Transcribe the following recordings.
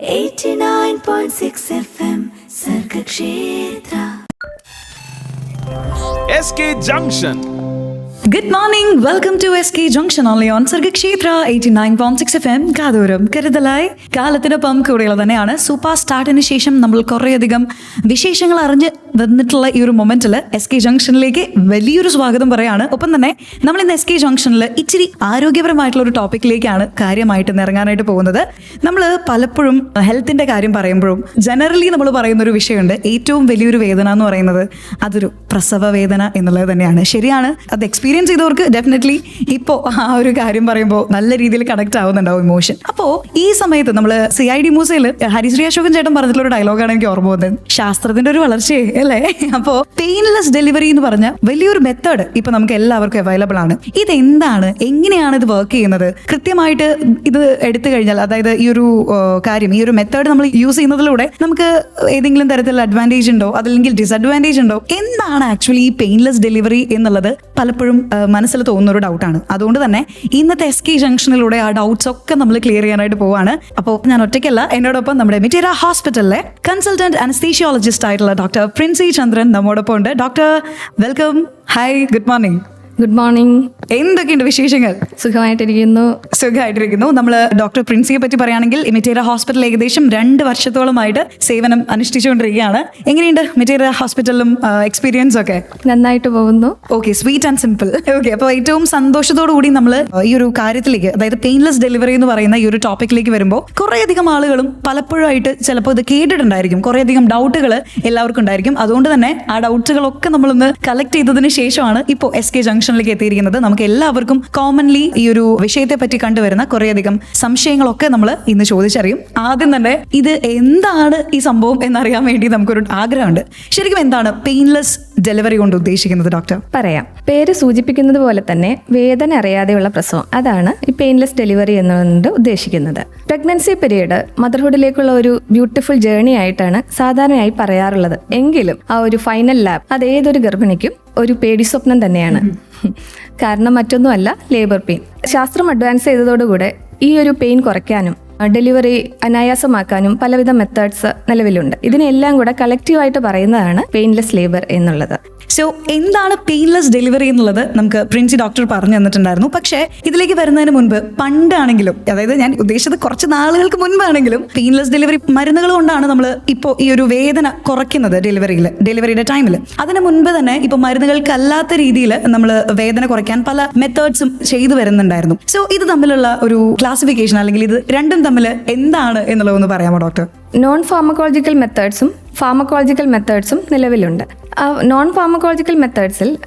89.6 FM Sargakshetra SK Junction. Good morning welcome to S K junction only on Sargakshetra eighty nine point six F M കാതൂരം കരുതലായി കാലത്തിനൊപ്പം കൂടെയുള്ള തന്നെയാണ് super സ്റ്റാർട്ടിന് ശേഷം നമ്മൾ കുറേയധികം വിശേഷങ്ങൾ അറിഞ്ഞ് വന്നിട്ടുള്ള ഈ ഒരു മൊമെന്റിൽ എസ് കെ ജംഗ്ഷനിലേക്ക് വലിയൊരു സ്വാഗതം പറയാണ്. ഒപ്പം തന്നെ നമ്മൾ ഇന്ന് എസ് കെ ജംഗ്ഷനിൽ ഇച്ചിരി ആരോഗ്യപരമായിട്ടുള്ള ഒരു ടോപ്പിക്കിലേക്കാണ് കാര്യമായിട്ട് ഇറങ്ങാനായിട്ട് പോകുന്നത്. നമ്മൾ പലപ്പോഴും ഹെൽത്തിന്റെ കാര്യം പറയുമ്പോഴും ജനറലി നമ്മൾ പറയുന്ന ഒരു വിഷയമുണ്ട്. ഏറ്റവും വലിയൊരു വേദന എന്ന് പറയുന്നത് അതൊരു പ്രസവ വേദന എന്നുള്ളത് തന്നെയാണ്. ശരിയാണ് അത് എക്സ്പീരിയൻസ് ചെയ്തവർക്ക് ഡെഫിനറ്റ്ലി ഇപ്പോൾ ആ ഒരു കാര്യം പറയുമ്പോൾ നല്ല രീതിയിൽ കണക്ട് ആവുന്നുണ്ടാവും ഇമോഷൻ അപ്പോൾ ഈ സമയത്ത് നമ്മൾ സി ഐ ഡി മൂസയിൽ ഹരിശ്രീ അശോകൻ ചേട്ടൻ പറഞ്ഞിട്ടുള്ള ഒരു ഡയലോഗാണ് എനിക്ക് ഓർമ്മ വന്നത്. ശാസ്ത്രത്തിന്റെ ഒരു വളർച്ചയെ അല്ലേ? അപ്പോൾ പെയിൻലെസ് ഡെലിവറി എന്ന് പറഞ്ഞ വലിയൊരു മെത്തേഡ് ഇപ്പൊ നമുക്ക് എല്ലാവർക്കും അവൈലബിൾ ആണ്. ഇതെന്താണ്? എങ്ങനെയാണ് ഇത് വർക്ക് ചെയ്യുന്നത്? കൃത്യമായിട്ട് ഇത് എടുത്തു കഴിഞ്ഞാൽ അതായത് ഈ ഒരു കാര്യം ഈ ഒരു മെത്തേഡ് നമ്മൾ യൂസ് ചെയ്യുന്നതിലൂടെ നമുക്ക് ഏതെങ്കിലും തരത്തിലുള്ള അഡ്വാന്റേജ് ഉണ്ടോ? അതല്ലെങ്കിൽ ഡിസഡ്വാന്റേജ് ഉണ്ടോ? എന്താണ് ആക്ച്വലി ഈ പെയിൻലെസ് ഡെലിവറി എന്നുള്ളത്? പലപ്പോഴും മനസ്സിൽ തോന്നുന്ന ഒരു ഡൗട്ടാണ് അതുകൊണ്ട് തന്നെ ഇന്നത്തെ എസ് കെ ജംഗ്ഷനിലൂടെ ആ ഡൗട്ട്സ് ഒക്കെ നമ്മൾ ക്ലിയർ ചെയ്യാനായിട്ട് പോവാണ്. അപ്പോൾ ഞാൻ ഒറ്റയ്ക്കല്ല എന്നോടൊപ്പം നമ്മുടെ മിറ്റേര ഹോസ്പിറ്റലിലെ കൺസൾട്ടന്റ് അനസ്തീഷിയോളജിസ്റ്റ് ആയിട്ടുള്ള ഡോക്ടർ ചന്ദ്രൻ നമ്മോടൊപ്പം ഉണ്ട് doctor welcome. Hi good morning. Good morning എന്തൊക്കെയുണ്ട് വിശേഷങ്ങൾ? സുഖമായിട്ടിരിക്കുന്നു. സുഖമായിട്ടിരിക്കുന്നു. നമ്മൾ ഡോക്ടർ പ്രിൻസിയെ പറ്റി പറയുകയാണെങ്കിൽ മിറ്റേര ഹോസ്പിറ്റൽ ഏകദേശം രണ്ട് വർഷത്തോളമായിട്ട് സേവനം അനുഷ്ഠിച്ചുകൊണ്ടിരിക്കുകയാണ്. എങ്ങനെയുണ്ട് മിറ്റേര ഹോസ്പിറ്റലിലും എക്സ്പീരിയൻസ് ഒക്കെ? നന്നായിട്ട് പോകുന്നു. Okay sweet and simple okay അപ്പോൾ ഏറ്റവും സന്തോഷത്തോടു കൂടി നമ്മൾ ഈ ഒരു കാര്യത്തിലേക്ക് അതായത് പെയിൻലെസ് ഡെലിവറി എന്ന് പറയുന്ന ഈ ഒരു ടോപ്പിക്കിലേക്ക് വരുമ്പോൾ കുറേയധികം ആളുകളും പലപ്പോഴായിട്ട് ചിലപ്പോൾ ഇത് കേട്ടിട്ടുണ്ടായിരിക്കും. കുറേയധികം ഡൗട്ടുകൾ എല്ലാവർക്കും ഉണ്ടായിരിക്കും. അതുകൊണ്ട് തന്നെ ആ ഡൗട്ടുകളൊക്കെ നമ്മളൊന്ന് കളക്ട് ചെയ്തതിന് ശേഷമാണ് ഇപ്പോൾ എസ് കെ ജംഗ്ഷനിലേക്ക് എത്തിയിരിക്കുന്നത് നമുക്ക് എല്ലാവർക്കും കോമൺലി ഈ ഒരു വിഷയത്തെ പറ്റി കണ്ടുവരുന്ന കുറേയധികം സംശയങ്ങളൊക്കെ നമ്മൾ ഇന്ന് ചോദിച്ചറിയും. ആദ്യം തന്നെ ഇത് എന്താണ് ഈ സംഭവം എന്നറിയാൻ വേണ്ടി നമുക്കൊരു ആഗ്രഹമുണ്ട്. ശരിക്കും എന്താണ് പെയിൻലെസ് ഡെലിവറി കൊണ്ട് ഉദ്ദേശിക്കുന്നത് ഡോക്ടർ പറയാം. പേര് സൂചിപ്പിക്കുന്നത് പോലെ തന്നെ വേദന അറിയാതെയുള്ള പ്രസവം. അതാണ് ഈ പെയിൻലെസ് ഡെലിവറി എന്നുകൊണ്ട് ഉദ്ദേശിക്കുന്നത്. പ്രഗ്നൻസി പീരീഡ് മദർഹുഡിലേക്കുള്ള ഒരു ബ്യൂട്ടിഫുൾ ജേർണി ആയിട്ടാണ് സാധാരണയായി പറയാറുള്ളത്. എങ്കിലും ആ ഒരു ഫൈനൽ ലാബ് അത് ഏതൊരു ഗർഭിണിക്കും ഒരു പേടി സ്വപ്നം തന്നെയാണ്. കാരണം മറ്റൊന്നുമല്ല ലേബർ പെയിൻ ശാസ്ത്രം അഡ്വാൻസ് ചെയ്തതോടുകൂടെ ഈ ഒരു പെയിൻ കുറയ്ക്കാനും ഡെലിവറി അനായാസമാക്കാനും പലവിധ മെത്തേഡ്സ് നിലവിലുണ്ട്. ഇതിനെല്ലാം കൂടെ കളക്റ്റീവായിട്ട് പറയുന്നതാണ് പെയിൻലെസ് ലേബർ എന്നുള്ളത്. സോ എന്താണ് പെയിൻലെസ് ഡെലിവറി എന്നുള്ളത് നമുക്ക് പ്രിൻസി ഡോക്ടർ പറഞ്ഞു തന്നിട്ടുണ്ടായിരുന്നു. പക്ഷേ ഇതിലേക്ക് വരുന്നതിന് മുൻപ് പണ്ടാണെങ്കിലും അതായത് ഞാൻ ഉദ്ദേശിച്ചത് കുറച്ച് നാളുകൾക്ക് മുൻപാണെങ്കിലും പെയിൻലെസ് ഡെലിവറി മരുന്നുകൾ കൊണ്ടാണ് നമ്മൾ ഇപ്പോൾ ഈ ഒരു വേദന കുറയ്ക്കുന്നത് ഡെലിവറിയിൽ ഡെലിവറിയുടെ ടൈമിൽ അതിന് മുൻപ് തന്നെ ഇപ്പൊ മരുന്നുകൾക്കല്ലാത്ത രീതിയിൽ നമ്മൾ വേദന കുറയ്ക്കാൻ പല മെത്തേഡ്സും ചെയ്തു വരുന്നുണ്ടായിരുന്നു. സോ ഇത് തമ്മിലുള്ള ഒരു ക്ലാസിഫിക്കേഷൻ അല്ലെങ്കിൽ ഇത് രണ്ടും തമ്മിൽ എന്താണ് എന്നുള്ളതൊന്ന് പറയാമോ ഡോക്ടർ നോൺ ഫാർമക്കോളജിക്കൽ മെത്തേഡ്സും ഫാർമക്കോളജിക്കൽ മെത്തേഡ്സും നിലവിലുണ്ട്. നോൺ ഫാർമക്കോളജിക്കൽ മെത്തേഡ്സിൽ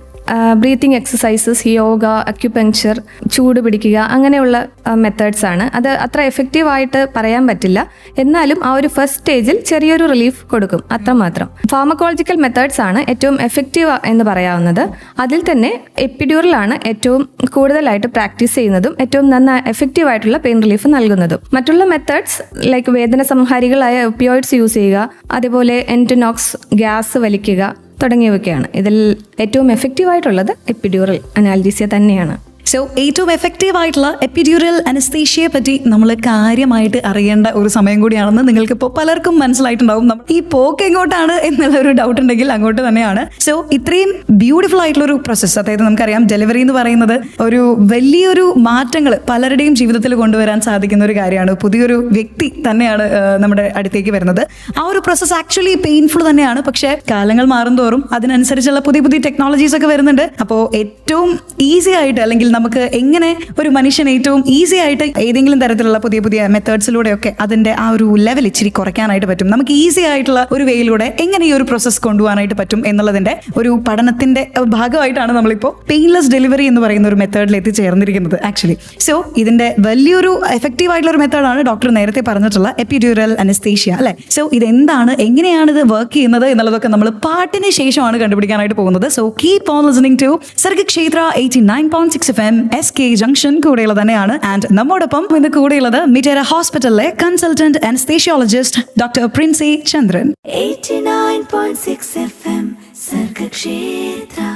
ബ്രീത്തിങ് എക്സസൈസസ് യോഗ അക്യുപങ്ക്ചർ ചൂട് പിടിക്കുക അങ്ങനെയുള്ള മെത്തേഡ്സ് ആണ്. അത് അത്ര എഫക്റ്റീവ് ആയിട്ട് പറയാൻ പറ്റില്ല. എന്നാലും ആ ഒരു ഫസ്റ്റ് സ്റ്റേജിൽ ചെറിയൊരു റിലീഫ് കൊടുക്കും. അത്രമാത്രം ഫാർമക്കോളജിക്കൽ മെത്തേഡ്സ് ആണ് ഏറ്റവും എഫക്റ്റീവ് എന്ന് പറയാവുന്നത്. അതിൽ തന്നെ എപ്പിഡ്യൂറിലാണ് ഏറ്റവും കൂടുതലായിട്ട് പ്രാക്ടീസ് ചെയ്യുന്നതും ഏറ്റവും നന്നായി എഫക്റ്റീവ് ആയിട്ടുള്ള പെയിൻ റിലീഫ് നൽകുന്നതും. മറ്റുള്ള മെത്തേഡ്സ് ലൈക്ക് വേദന സംഹാരികളായ ഒപ്പിയോയിഡ്സ് യൂസ് ചെയ്യുക അതുപോലെ എന്റനോക്സ് ഗ്യാസ് വലിക്കുക തുടങ്ങിയവയൊക്കെയാണ്. ഇതിൽ ഏറ്റവും എഫക്റ്റീവായിട്ടുള്ളത് എപ്പിഡ്യൂറൽ അനാൽജീസിയ തന്നെയാണ്. സോ ഏറ്റവും എഫക്റ്റീവ് ആയിട്ടുള്ള എപ്പിഡ്യൂറൽ അനസ്തീഷ്യയെ പറ്റി നമ്മൾ കാര്യമായിട്ട് അറിയേണ്ട ഒരു സമയം കൂടിയാണെന്ന് നിങ്ങൾക്ക് ഇപ്പോൾ പലർക്കും മനസ്സിലായിട്ടുണ്ടാവും. ഈ പോക്ക് എങ്ങോട്ടാണ് എന്നുള്ള ഒരു ഡൗട്ട് ഉണ്ടെങ്കിൽ അങ്ങോട്ട് തന്നെയാണ്. സോ ഇത്രയും ബ്യൂട്ടിഫുൾ ആയിട്ടുള്ള ഒരു പ്രോസസ്സ് അതായത് നമുക്കറിയാം ഡെലിവറി എന്ന് പറയുന്നത് ഒരു വലിയൊരു മാറ്റങ്ങൾ പലരുടെയും ജീവിതത്തിൽ കൊണ്ടുവരാൻ സാധിക്കുന്ന ഒരു കാര്യമാണ്. പുതിയൊരു വ്യക്തി തന്നെയാണ് നമ്മുടെ അടുത്തേക്ക് വരുന്നത്. ആ ഒരു പ്രോസസ്സ് ആക്ച്വലി പെയിൻഫുൾ തന്നെയാണ്. പക്ഷേ കാലങ്ങൾ മാറും തോറും അതിനനുസരിച്ചുള്ള പുതിയ പുതിയ ടെക്നോളജീസ് ഒക്കെ വരുന്നുണ്ട്. അപ്പോൾ ഏറ്റവും ഈസി ആയിട്ട് അല്ലെങ്കിൽ നമുക്ക് എങ്ങനെ ഒരു മനുഷ്യൻ ഏറ്റവും ഈസി ആയിട്ട് ഏതെങ്കിലും തരത്തിലുള്ള പുതിയ പുതിയ മെത്തേഡ്സിലൂടെ ഒക്കെ അതിന്റെ ആ ഒരു ലെവൽ ഇച്ചിരി കുറയ്ക്കാനായിട്ട് പറ്റും. നമുക്ക് ഈസി ആയിട്ടുള്ള ഒരു വേയിലൂടെ എങ്ങനെ ഈ ഒരു പ്രോസസ്സ് കൊണ്ടുപോകാനായിട്ട് പറ്റും എന്നുള്ളതിന്റെ ഒരു പഠനത്തിന്റെ ഭാഗമായിട്ടാണ് നമ്മളിപ്പോ പെയിൻലെസ് ഡെലിവറി എന്ന് പറയുന്ന ഒരു മെത്തേഡിൽ എത്തിച്ചേർന്നിരിക്കുന്നത് ആക്ച്വലി സോ ഇതിന്റെ വലിയൊരു എഫക്റ്റീവ് ആയിട്ടുള്ള ഒരു മെത്തേഡാണ് ഡോക്ടർ നേരത്തെ പറഞ്ഞിട്ടുള്ള എപ്പിഡ്യൂറൽ അനസ്തേഷ്യ അല്ലെ? സോ ഇതെന്താണ് എങ്ങനെയാണ് ഇത് വർക്ക് ചെയ്യുന്നത് എന്നുള്ളതൊക്കെ നമ്മൾ പാട്ടിന് ശേഷമാണ് കണ്ടുപിടിക്കാനായിട്ട് പോകുന്നത്. So keep on listening to Sargakshetra eighty nine point six F M S K junction കൂടെയുള്ള തന്നെയാണ്. ആൻഡ് നമ്മോടൊപ്പം ഇന്ന് കൂടെയുള്ളത് മിറ്റേര ഹോസ്പിറ്റലിലെ consultant anaesthesiologist doctor Princy Chandran 89.6 FM Sargakshetra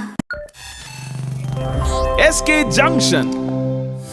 SK Junction.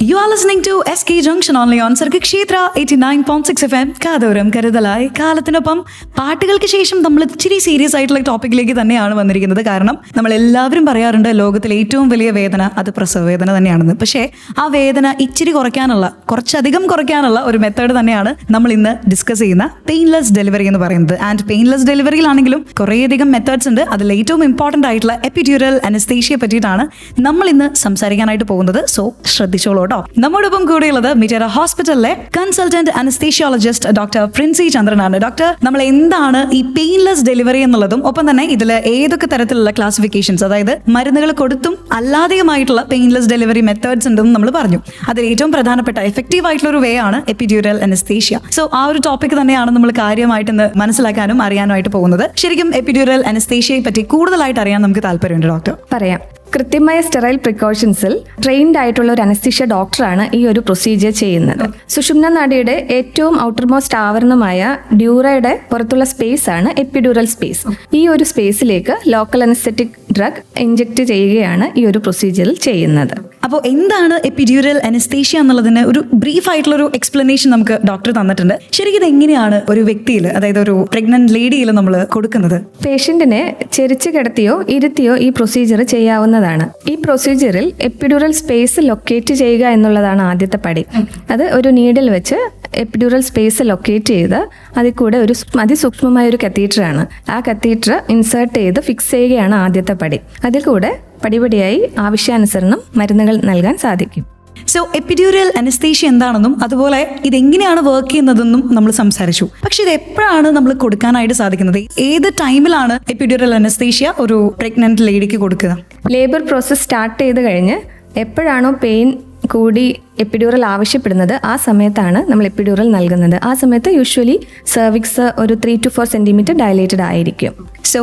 You are listening to S K junction only on Sargakshetra eighty nine point six F M കാതോരം കരുതലായി കാലത്തിനൊപ്പം പാട്ടുകൾക്ക് ശേഷം നമ്മൾ ഇച്ചിരി സീരിയസ് ആയിട്ടുള്ള ടോപ്പിക്കിലേക്ക് തന്നെയാണ് വന്നിരിക്കുന്നത്. കാരണം നമ്മൾ എല്ലാവരും പറയാറുണ്ട് ലോകത്തിലെ ഏറ്റവും വലിയ വേദന അത് പ്രസവ വേദന തന്നെയാണെന്ന്. പക്ഷേ ആ വേദന ഇച്ചിരി കുറയ്ക്കാനുള്ള കുറച്ചധികം കുറയ്ക്കാനുള്ള ഒരു മെത്തേഡ് തന്നെയാണ് നമ്മൾ ഇന്ന് ഡിസ്കസ് ചെയ്യുന്ന പെയിൻലെസ് ഡെലിവറി എന്ന് പറയുന്നത്. ആൻഡ് പെയിൻലെസ് ഡെലിവറിയിലാണെങ്കിലും കുറേയധികം മെത്തേഡ്സ് ഉണ്ട്. അതിൽ ഏറ്റവും ഇമ്പോർട്ടന്റ് ആയിട്ടുള്ള എപ്പിഡ്യൂറൽ അനസ്തേഷ്യയെ പറ്റിയിട്ടാണ് നമ്മൾ ഇന്ന് സംസാരിക്കാനായിട്ട് പോകുന്നത്. സോ ശ്രദ്ധിച്ചോളൂ കേട്ടോ നമ്മോടൊപ്പം കൂടെയുള്ളത് മിറ്റേറ ഹോസ്പിറ്റലിലെ കൺസൾട്ടന്റ് അനസ്തീഷ്യോളജിസ്റ്റ് ഡോക്ടർ പ്രിൻസി ചന്ദ്രനാണ്. ഡോക്ടർ നമ്മൾ എന്താണ് ഈ പെയിൻലെസ് ഡെലിവറി എന്നുള്ളതും ഒപ്പം തന്നെ ഇതിൽ ഏതൊക്കെ തരത്തിലുള്ള ക്ലാസിഫിക്കേഷൻസ് അതായത് മരുന്നുകൾ കൊടുത്തും അല്ലാതെയുമായിട്ടുള്ള പെയിൻലെസ് ഡെലിവറി മെത്തേഡ്സ് ഉണ്ടെന്ന് നമ്മൾ പറഞ്ഞു. അതിൽ ഏറ്റവും പ്രധാനപ്പെട്ട എഫക്റ്റീവ് ആയിട്ടുള്ള ഒരു വേ ആണ് എപ്പിഡ്യൂറൽ അനസ്തീഷ്യ സോ ആ ഒരു ടോപ്പിക് തന്നെയാണ് നമ്മൾ കാര്യമായിട്ട് മനസ്സിലാക്കാനും അറിയാനുമായിട്ട് പോകുന്നത്. ശരിക്കും എപ്പിഡ്യൂറൽ അനസ്തീഷ്യയെ പറ്റി കൂടുതലായിട്ട് അറിയാൻ നമുക്ക് താല്പര്യമുണ്ട് ഡോക്ടർ? പറയാം. കൃത്യമായ സ്റ്റെറൈൽ പ്രിക്കോഷൻസിൽ ട്രെയിൻഡ് ആയിട്ടുള്ള ഒരു അനസ്തീഷ്യ ഡോക്ടറാണ് ഈ ഒരു പ്രൊസീജിയർ ചെയ്യുന്നത്. സുഷുമ്ന നാഡിയുടെ ഏറ്റവും ഔട്ടർമോസ്റ്റ് ആവരണമായ ഡ്യൂറയുടെ പുറത്തുള്ള സ്പേസ് ആണ് എപ്പിഡ്യൂറൽ സ്പേസ് ഈ ഒരു സ്പേസിലേക്ക് ലോക്കൽ അനസ്തെറ്റിക് ഡ്രഗ് ഇഞ്ചെക്ട് ചെയ്യുകയാണ് ഈ ഒരു പ്രൊസീജിയറിൽ ചെയ്യുന്നത്. അപ്പോൾ എന്താണ് എപ്പിഡ്യൂറൽ അനസ്തേഷ്യ എന്നുള്ളതിന് ഒരു ബ്രീഫ് ആയിട്ടുള്ള ഒരു എക്സ്പ്ലനേഷൻ നമുക്ക് ഡോക്ടർ തന്നിട്ടുണ്ട്. ശരിക്കും ഇത് എങ്ങനെയാണ് ഒരു വ്യക്തിയിൽ അതായത് ഒരു പ്രഗ്നന്റ് ലേഡിയിൽ നമ്മൾ കൊടുക്കുന്നത്? പേഷ്യന്റിനെ ചെരിച്ച് കിടത്തിയോ ഇരുത്തിയോ ഈ പ്രൊസീജിയർ ചെയ്യാവുന്നതാണ്. ഈ പ്രൊസീജിയറിൽ എപ്പിഡ്യൂറൽ സ്പേസ് ലൊക്കേറ്റ് ചെയ്യുക എന്നുള്ളതാണ് ആദ്യത്തെ പടി. അത് ഒരു നീഡിൽ വെച്ച് എപ്പിഡ്യൂറൽ സ്പേസ് ലൊക്കേറ്റ് ചെയ്ത് അതിൽ കൂടെ ഒരു അതിസൂക്ഷ്മമായ ഒരു കത്തീറ്ററാണ് ആ കത്തീറ്റർ ഇൻസേർട്ട് ചെയ്ത് ഫിക്സ് ചെയ്യുകയാണ് ആദ്യത്തെ പടി. അതിൽ കൂടെ പടിപടിയായി ആവശ്യാനുസരണം മരുന്നുകൾ നൽകാൻ സാധിക്കും. സോ എപ്പിഡ്യൂറിയൽ അനസ്തേഷ്യ എന്താണെന്നും അതുപോലെ ഇതെങ്ങനെയാണ് വർക്ക് ചെയ്യുന്നതെന്നും നമ്മൾ സംസാരിച്ചു. പക്ഷെ ഇത് എപ്പോഴാണ് നമ്മൾ കൊടുക്കാനായിട്ട് സാധിക്കുന്നത്? ഏത് ടൈമിലാണ് എപ്പിഡ്യൂറൽ അനസ്തേഷ്യ ഒരു പ്രഗ്നന്റ് ലേഡിക്ക് കൊടുക്കുക? ലേബർ പ്രോസസ് സ്റ്റാർട്ട് ചെയ്ത് കഴിഞ്ഞ് എപ്പോഴാണോ പെയിൻ കൂടി എപ്പിഡ്യൂറൽ ആവശ്യപ്പെടുന്നത് ആ സമയത്താണ് നമ്മൾ എപ്പിഡ്യൂറൽ നൽകുന്നത്. ആ സമയത്ത് യൂഷ്വലി സെർവിക്സ് ഒരു three to four centimetre dilated ആയിരിക്കും. സോ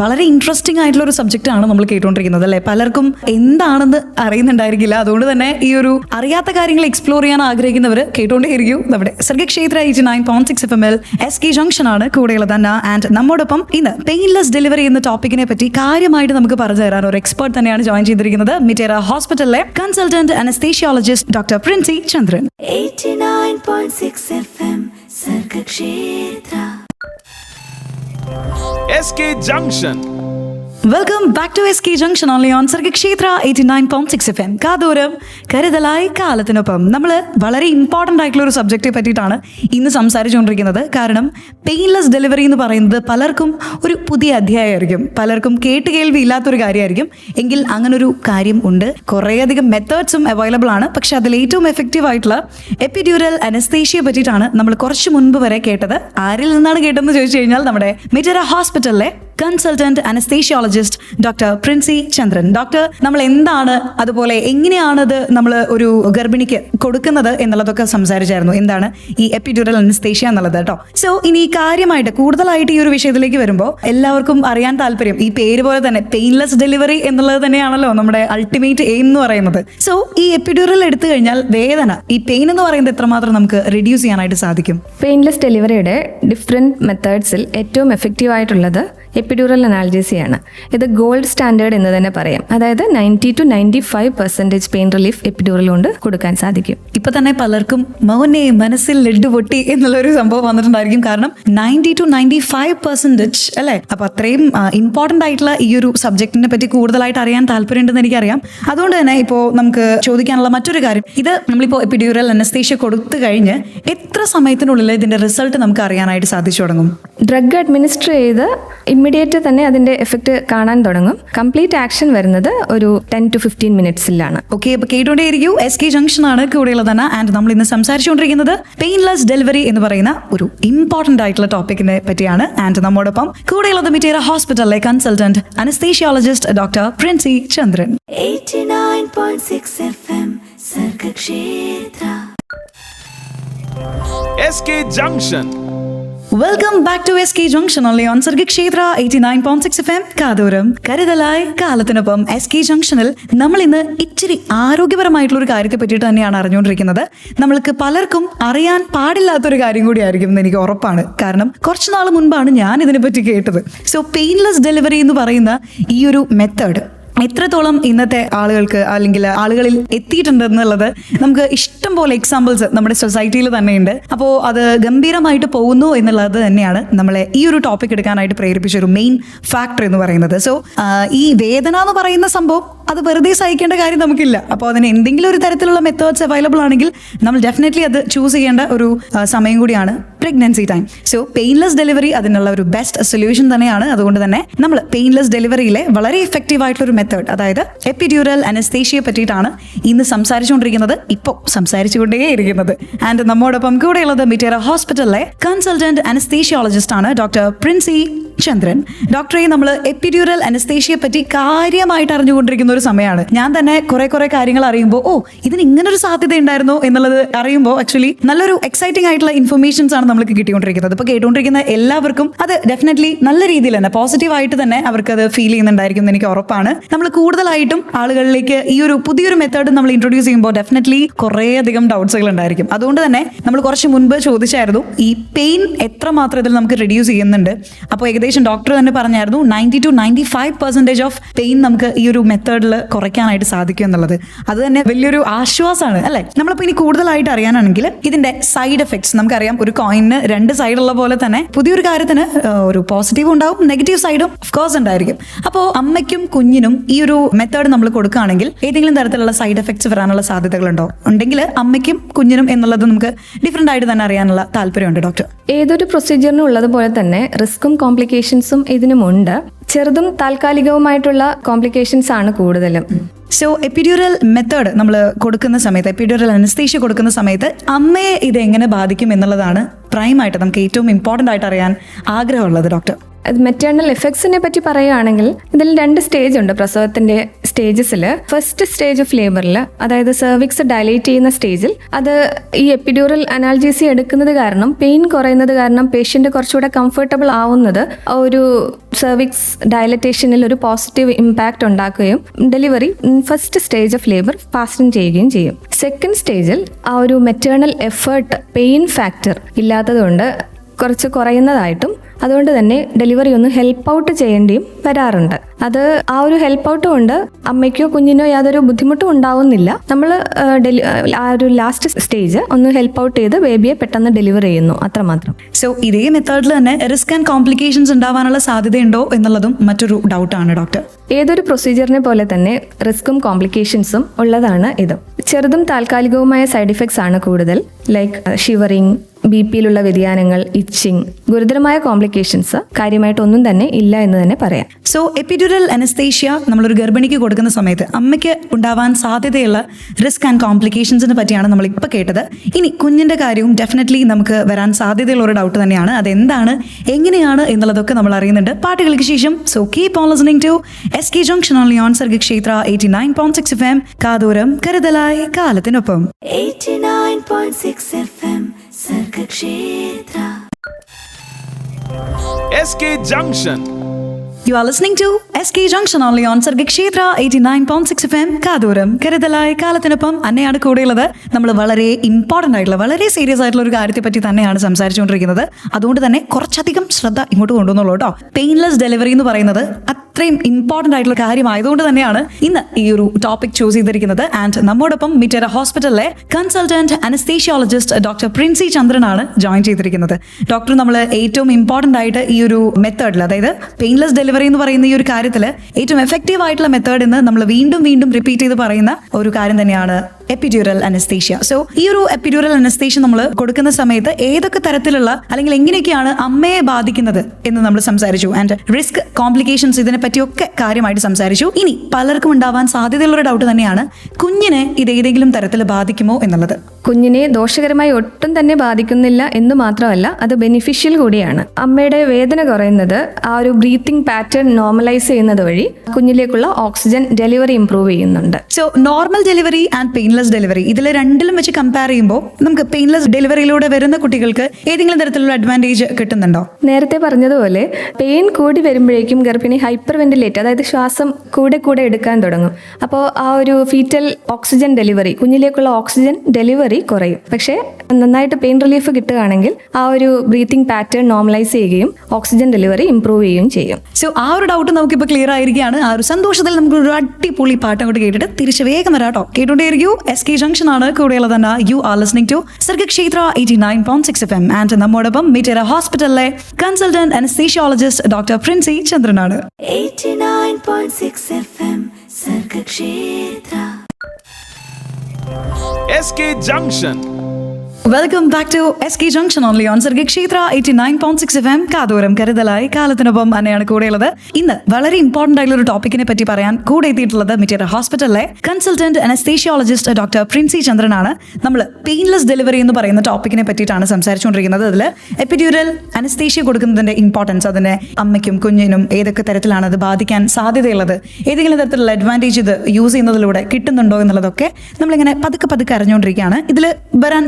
വളരെ ഇൻട്രസ്റ്റിംഗ് ആയിട്ടുള്ള ഒരു സബ്ജക്റ്റ് ആണ് നമ്മൾ കേട്ടുകൊണ്ടിരിക്കുന്നത് അല്ലേ? പലർക്കും എന്താണെന്ന് അറിയുന്നുണ്ടായിരിക്കില്ല. അതുകൊണ്ട് തന്നെ ഈ ഒരു അറിയാത്ത കാര്യങ്ങൾ എക്സ്പ്ലോർ ചെയ്യാൻ ആഗ്രഹിക്കുന്നവർ കേട്ടുകൊണ്ടേയിരിക്കും നമ്മുടെ Sargakshetra eighty nine point six F M L S K junction ആണ്. കൂടെയുള്ള തന്നെ. ആൻഡ് നമ്മോടൊപ്പം ഇന്ന് പെയിൻലെസ് ഡെലിവറി എന്ന ടോപ്പിക്കിനെ പറ്റി കാര്യമായിട്ട് നമുക്ക് പറഞ്ഞു തരാൻ ഒരു എക്സ്പേർട്ട് തന്നെയാണ് ജോയിൻ ചെയ്തിരിക്കുന്നത്. മിറ്റേറ ഹോസ്പിറ്റലിലെ consultant anaesthesiologist doctor Princy Chandran 89.6 FM Sargakshetra SK Junction. Welcome back to S K junction only on Sargakshetra eighty nine point six F M കാതോരം കരുതലായി കാലത്തിനൊപ്പം നമ്മൾ വളരെ ഇമ്പോർട്ടന്റ് ആയിട്ടുള്ള ഒരു സബ്ജക്റ്റിനെ പറ്റിയിട്ടാണ് ഇന്ന് സംസാരിച്ചുകൊണ്ടിരിക്കുന്നത്. കാരണം പെയിൻലെസ് ഡെലിവറി എന്ന് പറയുന്നത് പലർക്കും ഒരു പുതിയ അധ്യായമായിരിക്കും. പലർക്കും കേട്ട് കേൾവി ഇല്ലാത്തൊരു കാര്യമായിരിക്കും. എങ്കിൽ അങ്ങനൊരു കാര്യം ഉണ്ട്. കുറേയധികം മെത്തേഡ്സും അവൈലബിൾ ആണ്. പക്ഷേ അതിൽ ഏറ്റവും എഫക്റ്റീവ് ആയിട്ടുള്ള എപ്പിഡ്യൂറൽ അനസ്തേഷ്യയെ പറ്റിയിട്ടാണ് നമ്മൾ കുറച്ച് മുൻപ് വരെ കേട്ടത്. ആരിൽ നിന്നാണ് കേട്ടതെന്ന് ചോദിച്ചു കഴിഞ്ഞാൽ നമ്മുടെ മിറ്റര ഹോസ്പിറ്റലിലെ consultant anaesthesiologist doctor Princy Chandran doctor നമ്മൾ എന്താണ് അതുപോലെ എങ്ങനെയാണത് നമ്മൾ ഒരു ഗർഭിണിക്ക് കൊടുക്കുന്നത് എന്നുള്ളതൊക്കെ സംസാരിച്ചായിരുന്നു. എന്താണ് ഈ എപ്പിഡ്യൂറൽ അനസ്തേഷ്യ എന്നുള്ളത് കേട്ടോ. സോ ഇനി കാര്യമായിട്ട് കൂടുതലായിട്ട് ഈ ഒരു വിഷയത്തിലേക്ക് വരുമ്പോൾ എല്ലാവർക്കും അറിയാൻ താല്പര്യം. ഈ പേര് പോലെ തന്നെ പെയിൻലെസ് ഡെലിവറി എന്നുള്ളത് തന്നെയാണല്ലോ നമ്മുടെ അൾട്ടിമേറ്റ് എയിം എന്ന് പറയുന്നത്. സോ ഈ എപ്പിഡ്യൂറൽ എടുത്തു കഴിഞ്ഞാൽ വേദന ഈ പെയിൻ എന്ന് പറയുന്നത് എത്രമാത്രം നമുക്ക് റിഡ്യൂസ് ചെയ്യാനായിട്ട് സാധിക്കും? പെയിൻലെസ് ഡെലിവറിയുടെ ഡിഫറെന്റ് മെത്തേഡ്സിൽ ഏറ്റവും എഫക്റ്റീവ് ആയിട്ടുള്ളത് എപ്പിഡ്യൂറൽ അനാൽജസിയാണ് ഇത് ഗോൾഡ് സ്റ്റാൻഡേർഡ് എന്ന് തന്നെ പറയാം. അതായത് ninety two ninety five percentage pain relief എപ്പിഡോറിൽ കൊണ്ട് കൊടുക്കാൻ സാധിക്കും. ഇപ്പൊ തന്നെ പലർക്കും മൗനെ മനസ്സിൽ ലഡ് പൊട്ടി എന്നുള്ളൊരു സംഭവം വന്നിട്ടുണ്ടായിരിക്കും. കാരണം ninety two ninety five percentage അല്ലേ? അപ്പൊ അത്രയും ഇമ്പോർട്ടന്റ് ആയിട്ടുള്ള ഈ ഒരു സബ്ജക്റ്റിനെ പറ്റി കൂടുതലായിട്ട് അറിയാൻ താല്പര്യമുണ്ടെന്ന് എനിക്കറിയാം. അതുകൊണ്ട് തന്നെ ഇപ്പോൾ നമുക്ക് ചോദിക്കാനുള്ള മറ്റൊരു കാര്യം ഇത് നമ്മളിപ്പോൾ എപ്പിഡ്യൂറൽ അനസ്തേഷ്യ കൊടുത്തു കഴിഞ്ഞ് എത്ര സമയത്തിനുള്ളിൽ ഇതിന്റെ റിസൾട്ട് നമുക്ക് അറിയാനായിട്ട് സാധിച്ചു തുടങ്ങും? ഡ്രഗ് അഡ്മിനിസ്റ്റർ ചെയ്ത് ഇമ്മീഡിയറ്റ് തന്നെ അതിന്റെ എഫക്റ്റ് കാണാൻ തുടങ്ങും. കംപ്ലീറ്റ് ആക്ഷൻ വരുന്നത് ഒരു ടെൻ ടു ഫിഫ്റ്റീൻ മിനിറ്റ്സിലാണ് ഓക്കെ അപ്പൊ കേട്ടോണ്ടേയിരിക്കൂ. എസ് കെ ജംഗ്ഷൻ ആണ് കൂടെയുള്ളത് തന്നെ. ആൻഡ് നമ്മൾ ഇന്ന് സംസാരിച്ചുകൊണ്ടിരിക്കുന്നത് പെയിൻലെസ് ഡെലിവറി എന്ന് പറയുന്ന ഒരു ഇമ്പോർട്ടന്റ് ആയിട്ടുള്ള ടോപ്പിക്കിനെ പറ്റിയാണ്. ആൻഡ് നമ്മോടൊപ്പം കൂടെയുള്ളത് മിറ്റേറ ഹോസ്പിറ്റലിലെ consultant anaesthesiologist doctor Princy Chandran 89.6 FM K junction. Welcome back to S K junction only on Sargakshetra eighty nine point six F M കാതോരം കരുതലായി കാലത്തിനൊപ്പം എസ് കെ ജംഗ്ഷനിൽ നമ്മൾ ഇന്ന് ഇച്ചിരി ആരോഗ്യപരമായിട്ടുള്ള ഒരു കാര്യത്തെ പറ്റിയിട്ട് തന്നെയാണ് അറിഞ്ഞുകൊണ്ടിരിക്കുന്നത്. നമ്മൾക്ക് പലർക്കും അറിയാൻ പാടില്ലാത്തൊരു കാര്യം കൂടിയായിരിക്കും എന്ന് എനിക്ക് ഉറപ്പാണ്. കാരണം കുറച്ച് നാൾ മുൻപാണ് ഞാൻ ഇതിനെപ്പറ്റി കേട്ടത്. സോ പെയിൻലെസ് ഡെലിവറി എന്ന് പറയുന്ന ഈ ഒരു മെത്തേഡ് എത്രത്തോളം ഇന്നത്തെ ആളുകൾക്ക് അല്ലെങ്കിൽ ആളുകളിൽ എത്തിയിട്ടുണ്ടെന്നുള്ളത് നമുക്ക് ഇഷ്ടം പോലെ എക്സാമ്പിൾസ് നമ്മുടെ സൊസൈറ്റിയിൽ തന്നെയുണ്ട്. അപ്പോൾ അത് ഗംഭീരമായിട്ട് പോകുന്നു എന്നുള്ളത് തന്നെയാണ് നമ്മളെ ഈ ഒരു ടോപ്പിക് എടുക്കാനായിട്ട് പ്രേരിപ്പിച്ച ഒരു മെയിൻ ഫാക്ടർ എന്ന് പറയുന്നത്. സോ ഈ വേദന എന്ന് പറയുന്ന സംഭവം അത് വെറുതെ സഹിക്കേണ്ട കാര്യം നമുക്കില്ല. അപ്പോൾ അതിന് എന്തെങ്കിലും ഒരു തരത്തിലുള്ള മെത്തേഡ്സ് അവൈലബിൾ ആണെങ്കിൽ നമ്മൾ ഡെഫിനറ്റ്ലി അത് ചൂസ് ചെയ്യേണ്ട ഒരു സമയം കൂടിയാണ് pregnancy time so painless delivery അതിനുള്ള ഒരു ബെസ്റ്റ് സൊല്യൂഷൻ തന്നെയാണ്. അതുകൊണ്ട് തന്നെ നമ്മൾ പെയിൻലെസ് ഡെലിവറിയിലെ വളരെ എഫക്റ്റീവ് ആയിട്ടുള്ള ഒരു മെത്തേഡ് അതായത് എപ്പിഡ്യൂറൽ അനസ്തേഷ്യയെ പറ്റിയിട്ടാണ് ഇന്ന് സംസാരിച്ചുകൊണ്ടിരിക്കുന്നത്. ഇപ്പോൾ സംസാരിച്ചുകൊണ്ടേയിരിക്കുന്നത്. ആൻഡ് നമ്മോടൊപ്പം കൂടെയുള്ളത് മിറ്റേറ ഹോസ്പിറ്റലിലെ കൺസൾട്ടന്റ് അനസ്തേഷ്യോളജിസ്റ്റ് ആണ് ഡോക്ടർ പ്രിൻസി ചന്ദ്രൻ ഡോക്ടറെ നമ്മൾ എപ്പിഡ്യൂറൽ അനസ്തേഷ്യയെ പറ്റി കാര്യമായിട്ട് അറിഞ്ഞുകൊണ്ടിരിക്കുന്ന ഒരു സമയമാണ് ഞാൻ തന്നെ കുറെ കുറെ കാര്യങ്ങൾ അറിയുമ്പോൾ ഓ ഇതിന് ഇങ്ങനെ ഒരു സാധ്യത ഉണ്ടായിരുന്നോ? എന്നുള്ളത് അറിയുമ്പോൾ ആക്ച്വലി നല്ലൊരു എക്സൈറ്റിംഗ് ആയിട്ടുള്ള ഇൻഫർമേഷൻസ് ആണ് നമ്മൾക്ക് കിട്ടിക്കൊണ്ടിരിക്കുന്നത്. ഇപ്പോൾ കേട്ടുകൊണ്ടിരിക്കുന്ന എല്ലാവർക്കും അത് ഡെഫിനറ്റ്ലി നല്ല രീതിയിൽ തന്നെ പോസിറ്റീവ് ആയിട്ട് തന്നെ അവർക്ക് അത് ഫീൽ ചെയ്യുന്നുണ്ടായിരിക്കും എന്ന് എനിക്ക് ഉറപ്പാണ്. നമ്മൾ കൂടുതലായിട്ടും ആളുകളിലേക്ക് ഈ ഒരു പുതിയൊരു മെത്തേഡ് നമ്മൾ ഇൻട്രൊഡ്യൂസ് ചെയ്യുമ്പോൾ ഡെഫിനറ്റ്ലി കുറേയധികം ഡൗട്ട്സുകൾ ഉണ്ടായിരിക്കും. അതുകൊണ്ട് തന്നെ നമ്മൾ കുറച്ച് മുൻപ് ചോദിച്ചായിരുന്നു ഈ പെയിൻ എത്രമാത്രം ഇതിൽ നമുക്ക് റെഡ്യൂസ് ചെയ്യുന്നുണ്ട്? അപ്പോൾ ഏകദേശം ഡോക്ടർ തന്നെ പറഞ്ഞായിരുന്നു ninety two ninety five percentage of pain നമുക്ക് ഈ ഒരു മെത്തേഡിൽ കുറയ്ക്കാനായിട്ട് സാധിക്കും എന്നുള്ളത്. അത് തന്നെ വലിയൊരു ആശ്വാസമാണ് അല്ലേ? നമ്മളിപ്പോൾ ഇനി കൂടുതലായിട്ട് അറിയാനാണെങ്കിൽ ഇതിന്റെ സൈഡ് എഫക്ട്സ് നമുക്കറിയാം. ഒരു കോയിന് രണ്ട് സൈഡ് ഉള്ള പോലെ തന്നെ പുതിയൊരു കാര്യത്തിന് ഒരു പോസിറ്റീവ് ഉണ്ടാവും നെഗറ്റീവ് സൈഡും കോഴ്സ് ഉണ്ടായിരിക്കും. അപ്പോൾ അമ്മയ്ക്കും കുഞ്ഞിനും ഈ ഒരു മെത്തേഡ് നമ്മൾ കൊടുക്കുകയാണെങ്കിൽ ഏതെങ്കിലും തരത്തിലുള്ള സൈഡ് എഫക്ട്സ് വരാനുള്ള സാധ്യതകളുണ്ടോ? ഉണ്ടെങ്കിൽ അമ്മയ്ക്കും കുഞ്ഞിനും എന്നുള്ളത് നമുക്ക് ഡിഫറെന്റ് ആയിട്ട് തന്നെ അറിയാനുള്ള താല്പര്യമുണ്ട് ഡോക്ടർ ഏതൊരു പ്രൊസീജിയറിനും ഉള്ളതുപോലെ തന്നെ റിസ്ക്കും കോംപ്ലിക്കേഷൻസും ഇതിനുമുണ്ട്. ചെറുതും താൽക്കാലികവുമായിട്ടുള്ള കോംപ്ലിക്കേഷൻസ് ആണ് കൂടുതലും. സോ എപ്പിഡ്യൂറൽ മെത്തേഡ് നമ്മൾ കൊടുക്കുന്ന സമയത്ത് എപ്പിഡ്യൂറൽ അനസ്തേഷ്യ കൊടുക്കുന്ന സമയത്ത് അമ്മയെ ഇത് എങ്ങനെ ബാധിക്കും എന്നുള്ളതാണ് പ്രൈമായിട്ട് നമുക്ക് ഏറ്റവും ഇമ്പോർട്ടന്റ് ആയിട്ട് അറിയാൻ ആഗ്രഹമുള്ളത് ഡോക്ടർ മെറ്റേണൽ എഫക്ട്സിനെ പറ്റി പറയുകയാണെങ്കിൽ ഇതിൽ രണ്ട് സ്റ്റേജ് ഉണ്ട് പ്രസവത്തിന്റെ സ്റ്റേജസിൽ ഫസ്റ്റ് സ്റ്റേജ് ഓഫ് ലേബറിൽ അതായത് സെർവിക്സ് ഡയലേറ്റ് ചെയ്യുന്ന സ്റ്റേജിൽ അത് ഈ എപ്പിഡ്യൂറൽ അനാൽജീസി എടുക്കുന്നത് കാരണം പെയിൻ കുറയുന്നത് കാരണം പേഷ്യന്റ് കുറച്ചുകൂടെ കംഫർട്ടബിൾ ആവുന്നത് ഒരു സെർവിക്സ് ഡയലറ്റേഷനിൽ ഒരു പോസിറ്റീവ് ഇമ്പാക്റ്റ് ഉണ്ടാക്കുകയും delivery first stage of labour fasting ചെയ്യുകയും ചെയ്യും. സെക്കൻഡ് സ്റ്റേജിൽ ആ ഒരു മെറ്റേണൽ എഫേർട്ട് പെയിൻ ഫാക്ടർ ഇല്ലാത്തതുകൊണ്ട് കുറച്ച് കുറയുന്നതായിട്ടും അതുകൊണ്ട് തന്നെ ഡെലിവറി ഒന്ന് ഹെൽപ്പ് ഔട്ട് ചെയ്യേണ്ടിയും വരാറുണ്ട്. അത് ആ ഒരു ഹെൽപ്പ് ഔട്ട് കൊണ്ട് അമ്മയ്ക്കോ കുഞ്ഞിനോ യാതൊരു ബുദ്ധിമുട്ടും ഉണ്ടാവുന്നില്ല. നമ്മൾ ഡെലി ആ ഒരു ലാസ്റ്റ് സ്റ്റേജ് ഒന്ന് ഹെൽപ്പ് ഔട്ട് ചെയ്ത് ബേബിയെ പെട്ടെന്ന് ഡെലിവർ ചെയ്യുന്നു. അത്രമാത്രം. സോ ഇതേ മെത്തേഡിൽ തന്നെ റിസ്ക് ആൻഡ് കോംപ്ലിക്കേഷൻസ് ഉണ്ടാവാനുള്ള സാധ്യതയുണ്ടോ എന്നുള്ളതും മറ്റൊരു ഡൗട്ടാണ് ഡോക്ടർ ഏതൊരു പ്രൊസീജിയറിനെ പോലെ തന്നെ റിസ്ക്കും കോംപ്ലിക്കേഷൻസും ഉള്ളതാണ് ഇത്. ചെറുതും താൽക്കാലികവുമായ സൈഡ് ഇഫക്ട്സ് ആണ് കൂടുതൽ. ലൈക്ക് ഷിവറിങ് ബി പിയിലുള്ള വ്യതിയാനങ്ങൾ ഇച്ചിങ് ഗുരുതരമായ കോംപ്ലിക്കേഷൻസ് കാര്യമായിട്ടൊന്നും തന്നെ ഇല്ല എന്ന് തന്നെ പറയാം. സോ എപ്പിഡ്യൂറൽ അനസ്തേഷ്യ നമ്മളൊരു ഗർഭിണിക്ക് കൊടുക്കുന്ന സമയത്ത് അമ്മയ്ക്ക് ഉണ്ടാവാൻ സാധ്യതയുള്ള റിസ്ക് ആൻഡ് കോംപ്ലിക്കേഷൻസിനെ പറ്റിയാണ് നമ്മൾ ഇപ്പോൾ കേട്ടത്. ഇനി കുഞ്ഞിന്റെ കാര്യവും ഡെഫിനറ്റ്ലി നമുക്ക് വരാൻ സാധ്യതയുള്ള ഒരു ഡൗട്ട് തന്നെയാണ്. അതെന്താണ് എങ്ങനെയാണ് എന്നുള്ളതൊക്കെ നമ്മൾ അറിയുന്നുണ്ട്. പാട്ടുകൾക്ക് ശേഷം so keep on listening to S K junction only on Sargakshetra eighty nine point six F M കാതോരം കരുതലായി കാലത്തിനൊപ്പം 89.6 FM are listening to You are listening to SK Junction eighty nine point six 89.6 FM കാതൂരം കരുതലായ കാലത്തിനൊപ്പം അന്നയാണ് കൂടെയുള്ളത് നമ്മൾ വളരെ ഇമ്പോർട്ടന്റ് ആയിട്ടുള്ള വളരെ സീരിയസ് ആയിട്ടുള്ള ഒരു കാര്യത്തെ പറ്റി തന്നെയാണ് സംസാരിച്ചുകൊണ്ടിരിക്കുന്നത്. അതുകൊണ്ട് തന്നെ കുറച്ചധികം ശ്രദ്ധ ഇങ്ങോട്ട് കൊണ്ടുവന്നുള്ളൂ കേട്ടോ. പെയിൻലെസ് ഡെലിവറി എന്ന് പറയുന്നത് അത്രയും ഇമ്പോർട്ടന്റ് ആയിട്ടുള്ള കാര്യമായതുകൊണ്ട് തന്നെയാണ് ഇന്ന് ഈ ഒരു ടോപ്പിക് ചൂസ് ചെയ്തിരിക്കുന്നത്. ആൻഡ് നമ്മോടൊപ്പം മിറ്റേര ഹോസ്പിറ്റലിലെ കൺസൾട്ടന്റ് അനസ്തേഷ്യോളജിസ്റ്റ് ഡോക്ടർ പ്രിൻസി ചന്ദ്രനാണ് ജോയിൻ ചെയ്തിരിക്കുന്നത്. ഡോക്ടർ നമ്മൾ ഏറ്റവും ഇമ്പോർട്ടന്റ് ആയിട്ട് ഈ ഒരു മെത്തേഡിൽ അതായത് പെയിൻലെസ് ഡെലിവറി എന്ന് പറയുന്ന ഈ ഒരു കാര്യത്തിൽ ഏറ്റവും എഫക്റ്റീവ് ആയിട്ടുള്ള മെത്തേഡ് എന്ന് നമ്മൾ വീണ്ടും വീണ്ടും റിപ്പീറ്റ് ചെയ്ത് പറയുന്ന ഒരു കാര്യം തന്നെയാണ് എപ്പിഡ്യൂറൽ അനസ്തേഷ്യ സോ ഈ ഒരു എപ്പിഡ്യൂറൽ അനസ്തേഷ്യ നമ്മൾ കൊടുക്കുന്ന സമയത്ത് ഏതൊക്കെ തരത്തിലുള്ള അല്ലെങ്കിൽ എങ്ങനെയൊക്കെയാണ് അമ്മയെ ബാധിക്കുന്നത് എന്ന് നമ്മൾ സംസാരിച്ചു. ആൻഡ് റിസ്ക് കോംപ്ലിക്കേഷൻസ് ഇതിനെ പറ്റിയൊക്കെ കാര്യമായിട്ട് സംസാരിച്ചു. ഇനി പലർക്കും ഉണ്ടാവാൻ സാധ്യതയുള്ള ഒരു ഡൗട്ട് തന്നെയാണ് കുഞ്ഞിനെ ഇത് ഏതെങ്കിലും തരത്തിൽ ബാധിക്കുമോ എന്നുള്ളത്. കുഞ്ഞിനെ ദോഷകരമായി ഒട്ടും തന്നെ ബാധിക്കുന്നില്ല എന്ന് മാത്രമല്ല അത് ബെനിഫിഷ്യൽ കൂടിയാണ്. അമ്മയുടെ വേദന കുറയുന്നത് ആ ഒരു ബ്രീത്തിങ് പാറ്റേൺ നോർമലൈസ് ചെയ്യുന്നത് വഴി കുഞ്ഞിലേക്കുള്ള ഓക്സിജൻ ഡെലിവറി ഇംപ്രൂവ് ചെയ്യുന്നുണ്ട്. So normal delivery and painless painless delivery ഇതിൽ രണ്ടിലും വെച്ച് കമ്പയർ ചെയ്യുമ്പോൾ നമുക്ക് പെയിൻലെസ് ഡെലിവറിയിലൂടെ വരുന്ന കുട്ടികൾക്ക് ഏതെങ്കിലും തരത്തിലുള്ള അഡ്വാന്റേജ് കിട്ടുന്നുണ്ടോ? നേരത്തെ പറഞ്ഞതുപോലെ പെയിൻ കൂടി വരുമ്പോഴേക്കും ഗർഭിണി ഹൈപ്പർ വെന്റിലേറ്റ് അതായത് ശ്വാസം കൂടെ കൂടെ എടുക്കാൻ തുടങ്ങും. അപ്പോൾ ആ ഒരു ഫീറ്റൽ ഓക്സിജൻ ഡെലിവറി കുഞ്ഞിലേക്കുള്ള ഓക്സിജൻ ഡെലിവറി കുറയും. പക്ഷേ നന്നായിട്ട് പെയിൻ റിലീഫ് കിട്ടുകയാണെങ്കിൽ ആ ഒരു ബ്രീത്തിങ് പാറ്റേൺ നോർമലൈസ് ചെയ്യുകയും ഓക്സിജൻ ഡെലിവറി ഇംപ്രൂവ് ചെയ്യുകയും ചെയ്യും. സോ ആ ഒരു ഡൗട്ട് നമുക്കിപ്പോൾ ക്ലിയർ ആയിരിക്കുകയാണ്. ആ ഒരു സന്തോഷത്തിൽ നമുക്ക് ഒരു അടിപൊളി പാട്ട് അങ്ങോട്ട് കേട്ടിട്ട് തിരിച്ച് വേഗം വരാട്ടോ. കേട്ടോണ്ടേയിരിക്കൂ. എസ് കെ ജംഗ്ഷൻ ആണ് കൂടെയുള്ളത് തന്നെ you are listening to Sargakshetra eighty nine point six F M and നമ്മോടൊപ്പം മിറ്റേര ഹോസ്പിറ്റലിലെ കൺസൾട്ടന്റ് അനസ്തീഷ്യോളജിസ്റ്റ് ഡോക്ടർ പ്രിൻസി ചന്ദ്രനാണ് 89.6 FM Sargakshetra SK Junction. Welcome back to S K junction only on Sargakshetra eighty nine point six F M കാതോരം കരുതലായി കാലത്തിനൊപ്പം തന്നെയാണ് കൂടെയുള്ളത് ഇന്ന് വളരെ important ആയിട്ടുള്ള ഒരു ടോപ്പിക്കിനെ പറ്റി പറയാൻ കൂടെ എത്തിയിട്ടുള്ളത് മിറ്റേര ഹോസ്പിറ്റലിലെ കൺസൾട്ടന്റ് അനസ്തേഷ്യോളജിസ്റ്റ് ഡോക്ടർ പ്രിൻസി ചന്ദ്രനാണ്. നമ്മൾ പെയിൻലെസ് ഡെലിവറി എന്ന് പറയുന്ന ടോപ്പിക്കിനെ പറ്റിയിട്ടാണ് സംസാരിച്ചുകൊണ്ടിരിക്കുന്നത്. അതിൽ എപ്പിഡ്യൂരൽ അനസ്തേഷ്യ കൊടുക്കുന്നതിന്റെ ഇമ്പോർട്ടൻസ് അതിനെ അമ്മയ്ക്കും കുഞ്ഞിനും ഏതൊക്കെ തരത്തിലാണ് അത് ബാധിക്കാൻ സാധ്യതയുള്ളത് ഏതെങ്കിലും തരത്തിലുള്ള അഡ്വാന്റേജ് ഇത് യൂസ് ചെയ്യുന്നതിലൂടെ കിട്ടുന്നുണ്ടോ എന്നുള്ളതൊക്കെ നമ്മളിങ്ങനെ പതുക്കെ പതുക്കെ അറിഞ്ഞുകൊണ്ടിരിക്കുകയാണ്. ഇതിൽ വരാൻ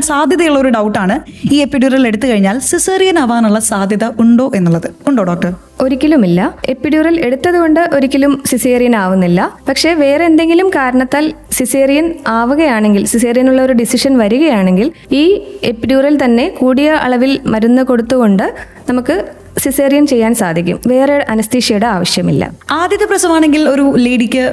സാധ്യതയുള്ള ഒരു ഡൗട്ടാണ് ഈ എപ്പിഡ്യൂറൽ എടുത്തു കഴിഞ്ഞാൽ സിസേറിയൻ ആവാനുള്ള സാധ്യത ഉണ്ടോ എന്നുള്ളത്. ഉണ്ടോ ഡോക്ടർ ഒരിക്കലുമില്ല. എപ്പിഡ്യൂറൽ എടുത്തതുകൊണ്ട് ഒരിക്കലും സിസേറിയൻ ആവുന്നില്ല. പക്ഷേ വേറെ എന്തെങ്കിലും കാരണത്താൽ സിസേറിയൻ ആവുകയാണെങ്കിൽ സിസേറിയനുള്ള ഒരു ഡിസിഷൻ വരികയാണെങ്കിൽ ഈ എപ്പിഡ്യൂറൽ തന്നെ കൂടിയ അളവിൽ മരുന്ന് കൊടുത്തുകൊണ്ട് നമുക്ക് സിസേറിയൻ ചെയ്യാൻ സാധിക്കും. വേറെ അനസ്തീഷ്യയുടെ ആവശ്യമില്ല. ആദ്യത്തെ പ്രസവമാണെങ്കിൽ ഒരു ലേഡിക്ക്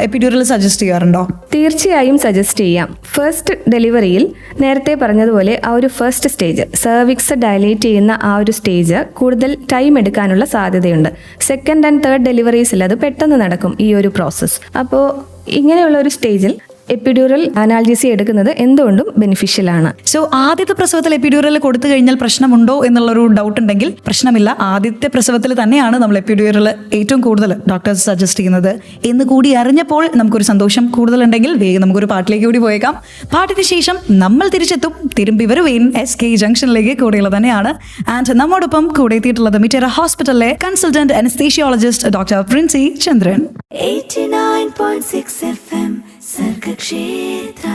എപ്പിഡ്യൂറൽ സജസ്റ്റ് ചെയ്യാറുണ്ടോ? തീർച്ചയായും സജസ്റ്റ് ചെയ്യാം. ഫസ്റ്റ് ഡെലിവറിയിൽ നേരത്തെ പറഞ്ഞതുപോലെ ആ ഒരു ഫസ്റ്റ് സ്റ്റേജ് സെർവിക്സ് ഡയലേറ്റ് ചെയ്യുന്ന ആ ഒരു സ്റ്റേജ് കൂടുതൽ ടൈം എടുക്കാനുള്ള സാധ്യതയുണ്ട്. സെക്കൻഡ് ആൻഡ് തേർഡ് ഡെലിവറീസിൽ അത് പെട്ടെന്ന് നടക്കും ഈ ഒരു പ്രോസസ്സ് അപ്പോൾ ഇങ്ങനെയുള്ള ഒരു സ്റ്റേജിൽ എപ്പിഡ്യൂറൽ അനാലിസി എടുക്കുന്നത് എന്തുകൊണ്ടും ബെനിഫിഷ്യൽ ആണ്. സോ ആദ്യത്തെ പ്രസവത്തിൽ എപ്പിഡ്യൂറൽ കൊടുത്തു കഴിഞ്ഞാൽ പ്രശ്നമുണ്ടോ എന്നുള്ളൊരു ഡൗട്ട് ഉണ്ടെങ്കിൽ പ്രശ്നമില്ല. ആദ്യത്തെ പ്രസവത്തിൽ തന്നെയാണ് നമ്മൾ എപ്പിഡ്യൂറൽ ഏറ്റവും കൂടുതൽ ഡോക്ടേഴ്സ് സജസ്റ്റ് ചെയ്യുന്നത്. എന്ന് കൂടി അറിഞ്ഞപ്പോൾ നമുക്കൊരു സന്തോഷം കൂടുതലുണ്ടെങ്കിൽ വേഗം നമുക്കൊരു പാട്ടിലേക്ക് കൂടി പോയേക്കാം. പാട്ടിന് ശേഷം നമ്മൾ തിരിച്ചെത്തും. തിരുമ്പി വരുവേൻ എസ് കെ ജംഗ്ഷനിലേക്ക് കൂടെയുള്ള തന്നെയാണ്. ആൻഡ് നമ്മോടൊപ്പം കൂടെ എത്തിയിട്ടുള്ളത് മിറ്റേറ ഹോസ്പിറ്റലിലെ consultant anaesthesiologist doctor Princy Chandran. 89.6 FM Sargakshetra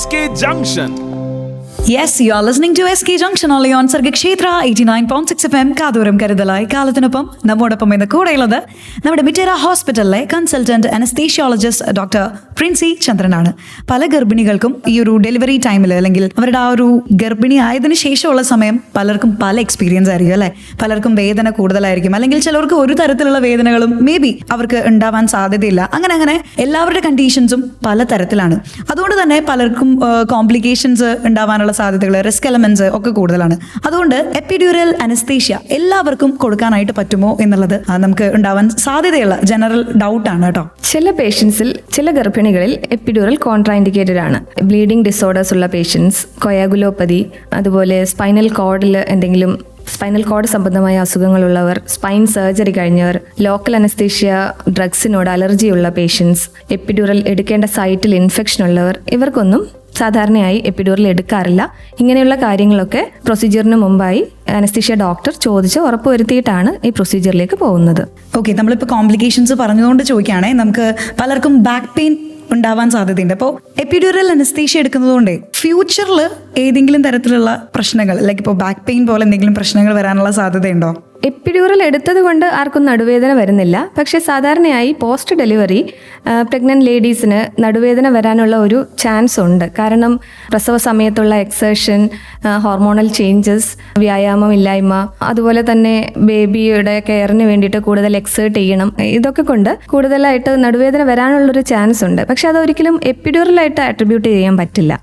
SK Junction. Yes you are listening to S K junction only on Sargakshetra eighty nine point six F M കാതൂരം കരുതലായി കാലത്തിനൊപ്പം നമ്മോടൊപ്പം ഇന്ന് കൂടെയുള്ളത് നമ്മുടെ മിറ്റേര ഹോസ്പിറ്റലിലെ കൺസൾട്ടന്റ് അനസ്തീഷ്യോളജിസ്റ്റ് ഡോക്ടർ പ്രിൻസി ചന്ദ്രനാണ്. പല ഗർഭിണികൾക്കും ഈ ഒരു ഡെലിവറി ടൈമിൽ അല്ലെങ്കിൽ അവരുടെ ആ ഒരു ഗർഭിണി ആയതിനു ശേഷമുള്ള സമയം പലർക്കും പല എക്സ്പീരിയൻസ് ആയിരിക്കും അല്ലെ? പലർക്കും വേദന കൂടുതലായിരിക്കും. അല്ലെങ്കിൽ ചിലർക്ക് ഒരു തരത്തിലുള്ള വേദനകളും മേ ബി അവർക്ക് ഉണ്ടാവാൻ സാധ്യതയില്ല. അങ്ങനെ അങ്ങനെ എല്ലാവരുടെ കണ്ടീഷൻസും പല തരത്തിലാണ്. അതുകൊണ്ട് തന്നെ പലർക്കും കോംപ്ലിക്കേഷൻസ് ഉണ്ടാവാനുള്ള സാധ്യതകൾ റിസ്ക് എലമെന്റ്സ് ഒക്കെ കൂടുതലാണ്. അതുകൊണ്ട് എപ്പിഡ്യൂറൽ അനസ്തേഷ്യ എല്ലാവർക്കും കൊടുക്കാനായിട്ട് പറ്റുമോ എന്നുള്ളത് നമുക്ക് ഉണ്ടാവാൻ സാധ്യതയുള്ള ജനറൽ ഡൗട്ട് ആണ് കേട്ടോ. ചില പേഷ്യൻസിൽ ചില ഗർഭിണികളിൽ എപ്പിഡ്യൂറൽ കോൺട്രാൻഡിക്കേറ്റഡ് ആണ്. ബ്ലീഡിംഗ് ഡിസോർഡേഴ്സ് ഉള്ള പേഷ്യൻസ് കൊയാഗുലോപ്പതി അതുപോലെ സ്പൈനൽ കോഡിൽ എന്തെങ്കിലും സ്പൈനൽ കോഡ് സംബന്ധമായ അസുഖങ്ങളുള്ളവർ സ്പൈൻ സർജറി കഴിഞ്ഞവർ ലോക്കൽ അനസ്തീഷ്യ ഡ്രഗ്സിനോട് അലർജിയുള്ള പേഷ്യൻസ് എപ്പിഡ്യൂറൽ എടുക്കേണ്ട സൈറ്റിൽ ഇൻഫെക്ഷൻ ഉള്ളവർ ഇവർക്കൊന്നും സാധാരണയായി എപ്പിഡ്യൂറൽ എടുക്കാറില്ല. ഇങ്ങനെയുള്ള കാര്യങ്ങളൊക്കെ പ്രൊസീജിയറിന് മുമ്പായി അനസ്തീഷ്യ ഡോക്ടർ ചോദിച്ച് ഉറപ്പുവരുത്തിയിട്ടാണ് ഈ പ്രൊസീജിയറിലേക്ക് പോകുന്നത്. ഓക്കെ നമ്മളിപ്പോൾ കോംപ്ലിക്കേഷൻസ് പറഞ്ഞുകൊണ്ട് ചോദിക്കുകയാണെ നമുക്ക് പലർക്കും ബാക്ക് പെയിൻ ഉണ്ടാവാൻ സാധ്യതയുണ്ട്. അപ്പോൾ എപ്പിഡ്യൂറൽ അനസ്തീഷ്യ എടുക്കുന്നതുകൊണ്ട് ഫ്യൂച്ചറിൽ ഏതെങ്കിലും തരത്തിലുള്ള പ്രശ്നങ്ങൾ ലൈക്ക് ഇപ്പോൾ ബാക്ക് പെയിൻ പോലെ എന്തെങ്കിലും പ്രശ്നങ്ങൾ വരാനുള്ള സാധ്യതയുണ്ടോ? എപ്പിഡ്യൂറൽ എടുത്തത് കൊണ്ട് ആർക്കും നടുവേദന വരുന്നില്ല. പക്ഷേ സാധാരണയായി പോസ്റ്റ് ഡെലിവറി പ്രഗ്നന്റ് ലേഡീസിന് നടുവേദന വരാനുള്ള ഒരു ചാൻസ് ഉണ്ട്. കാരണം പ്രസവ സമയത്തുള്ള എക്സേഷൻ ഹോർമോണൽ ചേഞ്ചസ് വ്യായാമം ഇല്ലായ്മ അതുപോലെ തന്നെ ബേബിയുടെ കെയറിന് വേണ്ടിയിട്ട് കൂടുതൽ എക്സേർട്ട് ചെയ്യണം ഇതൊക്കെ കൊണ്ട് കൂടുതലായിട്ട് നടുവേദന വരാനുള്ളൊരു ചാൻസ് ഉണ്ട്. പക്ഷെ അത് ഒരിക്കലും എപ്പിഡ്യൂറലായിട്ട് അട്രിബ്യൂട്ട് ചെയ്യാൻ പറ്റില്ല.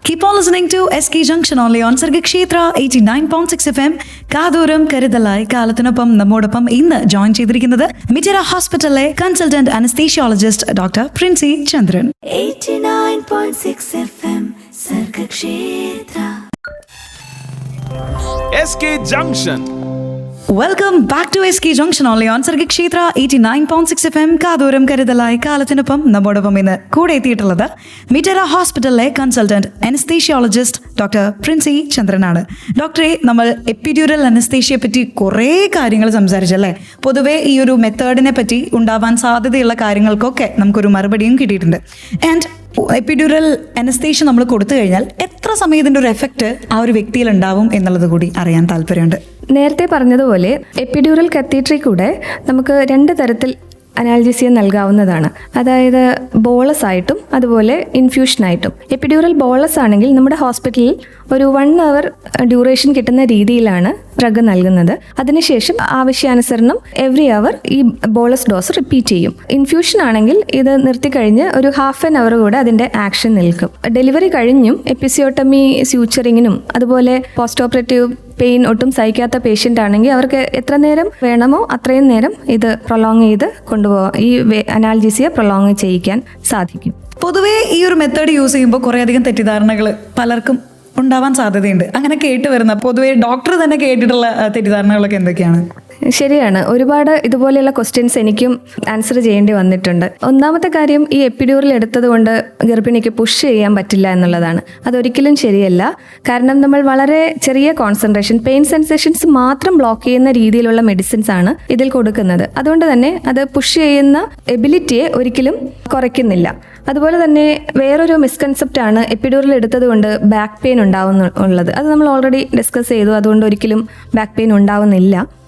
Only on Sargakshetra 89.6 FM. കാതൂരം കരുതലായി കാലത്തിനൊപ്പം നമ്മോടൊപ്പം ഇന്ന് ജോയിൻ ചെയ്തിരിക്കുന്നത് മിറ്ററ ഹോസ്പിറ്റലിലെ consultant anaesthesiologist doctor Princy Chandran 89.6 welcome back to S K junction only on Sargakshetra eighty nine point six F M കാതൂരം കരുതലായി കാലത്തിനൊപ്പം നമ്മോടൊപ്പം ഇന്ന് കൂടെ എത്തിയിട്ടുള്ളത് മിറ്ററ ഹോസ്പിറ്റലിലെ കൺസൾട്ടന്റ് അനസ്തേഷ്യോളജിസ്റ്റ് ഡോക്ടർ പ്രിൻസി ചന്ദ്രനാണ് ഡോക്ടറെ നമ്മൾ എപ്പിഡ്യൂറൽ അനസ്തേഷ്യയെ പറ്റി കുറേ കാര്യങ്ങൾ സംസാരിച്ചല്ലേ പൊതുവേ ഈ ഒരു മെത്തേഡിനെ പറ്റി ഉണ്ടാവാൻ സാധ്യതയുള്ള കാര്യങ്ങൾക്കൊക്കെ നമുക്കൊരു മറുപടിയും കിട്ടിയിട്ടുണ്ട്. ആൻഡ് എപ്പിഡ്യൂറൽ അനസ്തേഷ്യ നമ്മൾ കൊടുത്തു കഴിഞ്ഞാൽ എത്ര സമയത്തിന്റെ ഒരു എഫക്റ്റ് ആ ഒരു വ്യക്തിയിൽ ഉണ്ടാവും എന്നുള്ളത് കൂടി അറിയാൻ താല്പര്യമുണ്ട്. നേരത്തെ പറഞ്ഞതുപോലെ എപ്പിഡ്യൂറൽ കത്തീട്രി കൂടെ നമുക്ക് രണ്ട് തരത്തിൽ അനാൽജീസിയ നൽകാവുന്നതാണ്. അതായത് ബോളസ് ആയിട്ടും അതുപോലെ ഇൻഫ്യൂഷനായിട്ടും എപ്പിഡ്യൂറൽ ബോളസ് ആണെങ്കിൽ നമ്മുടെ ഹോസ്പിറ്റലിൽ ഒരു വൺ അവർ ഡ്യൂറേഷൻ കിട്ടുന്ന രീതിയിലാണ് ഡ്രഗ് നൽകുന്നത്. അതിനുശേഷം ആവശ്യാനുസരണം എവറി അവർ ഈ ബോളസ് ഡോസ് റിപ്പീറ്റ് ചെയ്യും. ഇൻഫ്യൂഷൻ ആണെങ്കിൽ ഇത് നിർത്തിക്കഴിഞ്ഞ് ഒരു ഹാഫ് ആൻ അവർ കൂടെ അതിന്റെ ആക്ഷൻ നിൽക്കും. ഡെലിവറി കഴിഞ്ഞും എപ്പിസിയോട്ടമി സ്യൂച്ചറിങ്ങിനും അതുപോലെ പോസ്റ്റ് ഓപ്പറേറ്റീവ് പെയിൻ ഒട്ടും സഹിക്കാത്ത പേഷ്യന്റ് ആണെങ്കിൽ അവർക്ക് എത്ര നേരം വേണമോ അത്രയും നേരം ഇത് പ്രൊലോങ് ചെയ്ത് കൊണ്ടുപോകാം ഈ അനാൽജീസിയ പ്രൊലോങ് ചെയ്യിക്കാൻ സാധിക്കും. പൊതുവേ ഈ ഒരു മെത്തേഡ് യൂസ് ചെയ്യുമ്പോൾ കുറേയധികം തെറ്റിദ്ധാരണകൾ പലർക്കും ഉണ്ടാവാൻ സാധ്യതയുണ്ട്. അങ്ങനെ കേട്ട് വരുന്ന പൊതുവേ ഡോക്ടർ തന്നെ കേട്ടിട്ടുള്ള തെറ്റിദ്ധാരണകളൊക്കെ എന്തൊക്കെയാണ്? ശരിയാണ്. ഒരുപാട് ഇതുപോലെയുള്ള ക്വസ്റ്റ്യൻസ് എനിക്കും ആൻസർ ചെയ്യേണ്ടി വന്നിട്ടുണ്ട്. ഒന്നാമത്തെ കാര്യം ഈ എപ്പിഡ്യൂറിൽ എടുത്തത് കൊണ്ട് ഗർഭിണിക്ക് പുഷ് ചെയ്യാൻ പറ്റില്ല എന്നുള്ളതാണ്. അതൊരിക്കലും ശരിയല്ല. കാരണം നമ്മൾ വളരെ ചെറിയ കോൺസെൻട്രേഷൻ പെയിൻ സെൻസേഷൻസ് മാത്രം ബ്ലോക്ക് ചെയ്യുന്ന രീതിയിലുള്ള മെഡിസിൻസ് ആണ് ഇതിൽ കൊടുക്കുന്നത്. അതുകൊണ്ട് തന്നെ അത് പുഷ് ചെയ്യുന്ന എബിലിറ്റിയെ ഒരിക്കലും കുറയ്ക്കുന്നില്ല. അതുപോലെ തന്നെ വേറൊരു മിസ്കൺസെപ്റ്റ് ആണ് എപ്പിഡൂറിൽ എടുത്തത് കൊണ്ട് ബാക്ക് പെയിൻ ഉണ്ടാവുന്ന ഉള്ളത്. അത് നമ്മൾ ഓൾറെഡി ഡിസ്കസ് ചെയ്തു. അതുകൊണ്ട് ഒരിക്കലും ബാക്ക് പെയിൻ ഉണ്ടാവുന്നില്ല.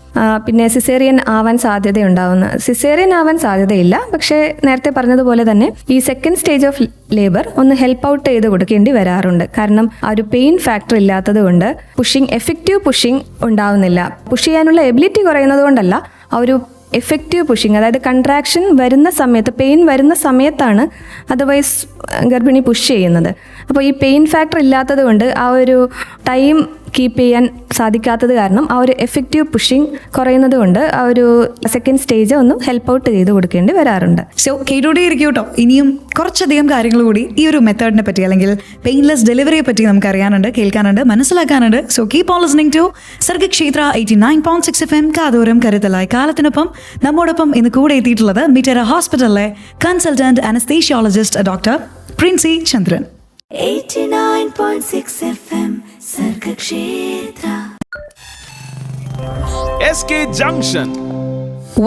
പിന്നെ സിസേറിയൻ ആവാൻ സാധ്യതയുണ്ടാവുന്ന. സിസേറിയൻ ആവാൻ സാധ്യതയില്ല. പക്ഷേ നേരത്തെ പറഞ്ഞതുപോലെ തന്നെ ഈ സെക്കൻഡ് സ്റ്റേജ് ഓഫ് ലേബർ ഒന്ന് ഹെൽപ്പ് ഔട്ട് ചെയ്ത് കൊടുക്കേണ്ടി വരാറുണ്ട്. കാരണം ആ ഒരു പെയിൻ ഫാക്ടർ ഇല്ലാത്തത് കൊണ്ട് പുഷിങ് എഫക്റ്റീവ് പുഷിംഗ് ഉണ്ടാവുന്നില്ല. പുഷ് ചെയ്യാനുള്ള എബിലിറ്റി കുറയുന്നത് കൊണ്ടല്ല ആ ഒരു എഫക്റ്റീവ് പുഷിങ് അതായത് കൺട്രാക്ഷൻ വരുന്ന സമയത്ത് പെയിൻ വരുന്ന സമയത്താണ് അതർവൈസ് ഗർഭിണി പുഷ് ചെയ്യുന്നത്. അപ്പോൾ ഈ പെയിൻ ഫാക്ടർ ഇല്ലാത്തത് കൊണ്ട് ആ ഒരു ടൈം കീപ്പ് ചെയ്യാൻ സാധിക്കാത്തത് കാരണം ആ ഒരു എഫക്റ്റീവ് പുഷിംഗ് കുറയുന്നത് കൊണ്ട് ആ ഒരു സെക്കൻഡ് സ്റ്റേജ് ഒന്നും ഹെൽപ്പ് ഔട്ട് ചെയ്ത് കൊടുക്കേണ്ടി വരാറുണ്ട്. സോ കേട്ടോടെ ഇരിക്കും കേട്ടോ ഇനിയും കുറച്ചധികം കാര്യങ്ങൾ കൂടി ഈ ഒരു മെത്തേഡിനെ പറ്റി അല്ലെങ്കിൽ പെയിൻലെസ് ഡെലിവറിയെ പറ്റി നമുക്ക് അറിയാനുണ്ട് കേൾക്കാനുണ്ട് മനസ്സിലാക്കാനുണ്ട്. So keep on listening to Sargakshetra eighty nine point six F M കാതോരം കരുതലായി കാലത്തിനൊപ്പം നമ്മോടൊപ്പം ഇന്ന് കൂടെ എത്തിയിട്ടുള്ളത് മിറ്റേര ഹോസ്പിറ്റലിലെ consultant anaesthesiologist doctor Princy Chandran. 89.6 FM Sargakshetra. SK Junction.